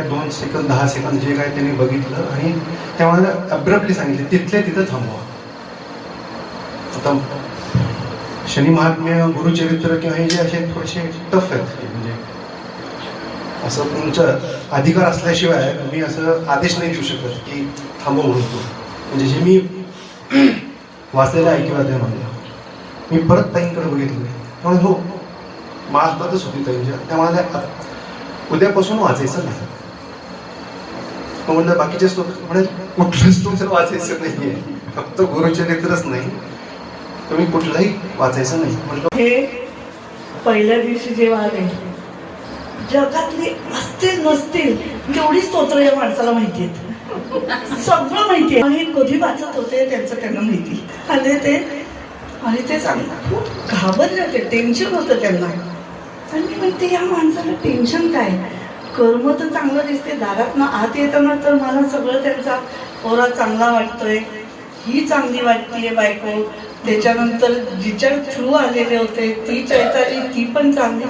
दोन सेकंद दहा सेकंद जे काय त्यांनी बघितलं आणि त्या मला अब्रप्टली सांगितले तिथले तिथं थांबवा. आता शनी महात्म्य गुरुचरित्र किंवा हे जे असे थोडेसे टफ आहेत म्हणजे असं तुमचं अधिकार असल्याशिवाय मी असं आदेश नाही देऊ शकत की थांबव म्हणतो म्हणजे जे मी वाचलेलं ऐकिवा त्या मला मी परत ताईंकडे बघितलं. म्हणून हो माझबतच होती ताईंच्या त्या म्हणाल्या उद्यापासून वाचायचं नाही. मग म्हणलं बाकीचे स्तोत्र म्हणे कुठलं स्तोत्र वाचायचं नाहीये. फक्त गुरुचरित्रच नाही. तुम्ही कुठलंही वाचायचं नाही. म्हणलं हे पहिल्या दिवशी जेव्हा आले जगातली असतील नसतील केवढी स्तोत्र या माणसाला माहिती आहेत सगळं माहिती आहे आणि कधी वाचत होते त्यांचं त्यांना माहिती. आले ते आणि ते सांग खूप घाबरले होते टेन्शन होतं त्यांना. आणि म्हणते या माणसाला टेन्शन काय? कर्म तर चांगलं दिसते दारातनं आत येताना तर मला सगळं त्यांचा ओरा चांगला वाटतोय. ही चांगली वाटतीये बायको. त्याच्यानंतर जिच्या थ्रू आलेले होते ती चैताली ती पण चांगली.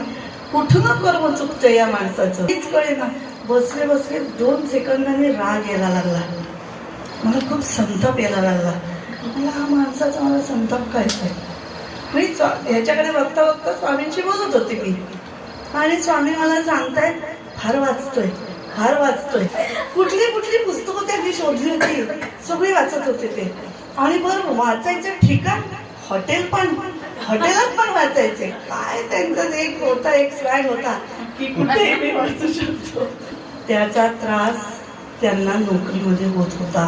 कुठून कर्म चुकतं या माणसाचं? तीच कळे ना बसले बसले दोन सेकंदाने राग यायला लागला. मला खूप संताप यायला लागला. मला हा माणसाचा मला संताप काय मी स्वा- ह्याच्याकडे बघता बघता स्वामींशी बोलत होते मी. आणि स्वामी मला सांगतायत फार वाचतोय फार वाचतोय. कुठली कुठली पुस्तकं त्यांनी शोधली होती? सगळी वाचत होते ते. आणि बरं वाचायचं ठिकाण हॉटेल पण हॉटेलात पण वाचायचे. काय त्यांचा एक होता एक स्वॅग होता की कुठे मी वाचू शकतो. त्याचा त्रास त्यांना नोकरीमध्ये होत होता.